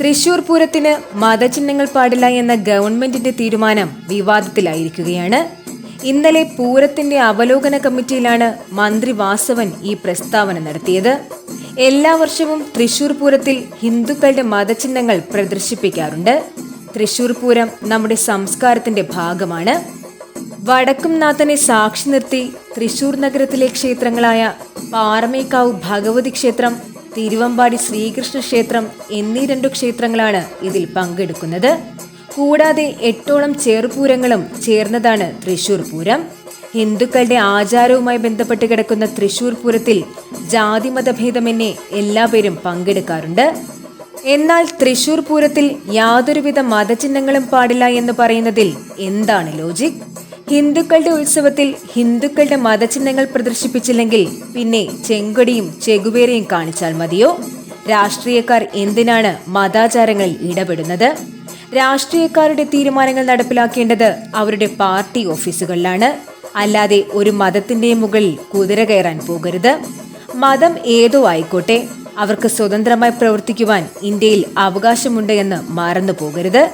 തൃശൂർ പൂരത്തിന് മതചിഹ്നങ്ങൾ പാടില്ല എന്ന ഗവൺമെന്റിന്റെ തീരുമാനം വിവാദത്തിലായിരിക്കുകയാണ്. ഇന്നലെ പൂരത്തിന്റെ അവലോകന കമ്മിറ്റിയിലാണ് മന്ത്രി വാസവൻ ഈ പ്രസ്താവന നടത്തിയത്. എല്ലാ വർഷവും തൃശൂർ പൂരത്തിൽ ഹിന്ദുക്കളുടെ മതചിഹ്നങ്ങൾ പ്രദർശിപ്പിക്കാറുണ്ട്. തൃശൂർ പൂരം നമ്മുടെ സംസ്കാരത്തിന്റെ ഭാഗമാണ്. വടക്കും നാഥനെ സാക്ഷി നിർത്തി തൃശൂർ നഗരത്തിലെ ക്ഷേത്രങ്ങളായ പാറമേക്കാവ് ഭഗവതി ക്ഷേത്രം തിരുവമ്പാടി ശ്രീകൃഷ്ണ ക്ഷേത്രം എന്നീ രണ്ടു ക്ഷേത്രങ്ങളാണ് ഇതിൽ പങ്കെടുക്കുന്നത്. കൂടാതെ എട്ടോളം ചേർപൂരങ്ങളും ചേർന്നതാണ് തൃശൂർ പൂരം. ഹിന്ദുക്കളുടെ ആചാരവുമായി ബന്ധപ്പെട്ട് കിടക്കുന്ന തൃശൂർ പൂരത്തിൽ ജാതിമതഭേദമെന്നേ എല്ലാ പേരും പങ്കെടുക്കാറുണ്ട്. എന്നാൽ തൃശൂർ പൂരത്തിൽ യാതൊരുവിധ മതചിഹ്നങ്ങളും പാടില്ല എന്ന് പറയുന്നതിൽ എന്താണ് ലോജിക് ഹിന്ദുക്കളുടെ ഉത്സവത്തിൽ ഹിന്ദുക്കളുടെ മതചിഹ്നങ്ങൾ പ്രദർശിപ്പിച്ചില്ലെങ്കിൽ പിന്നെ ചെങ്കൊടിയും ചെകുവേരയും കാണിച്ചാൽ മതിയോ? രാഷ്ട്രീയക്കാർ എന്തിനാണ് മതാചാരങ്ങളിൽ ഇടപെടുന്നത്? രാഷ്ട്രീയക്കാരുടെ തീരുമാനങ്ങൾ നടപ്പിലാക്കേണ്ടത് അവരുടെ പാർട്ടി ഓഫീസുകളിലാണ്. അല്ലാതെ ഒരു മതത്തിന്റെ മുകളിൽ കുതിര കയറാൻ പോകരുത്. മതം ഏതോ ആയിക്കോട്ടെ അവർക്ക് സ്വതന്ത്രമായി പ്രവർത്തിക്കുവാൻ ഇന്ത്യയിൽ അവകാശമുണ്ട് എന്ന് മറന്നു പോകരുത്.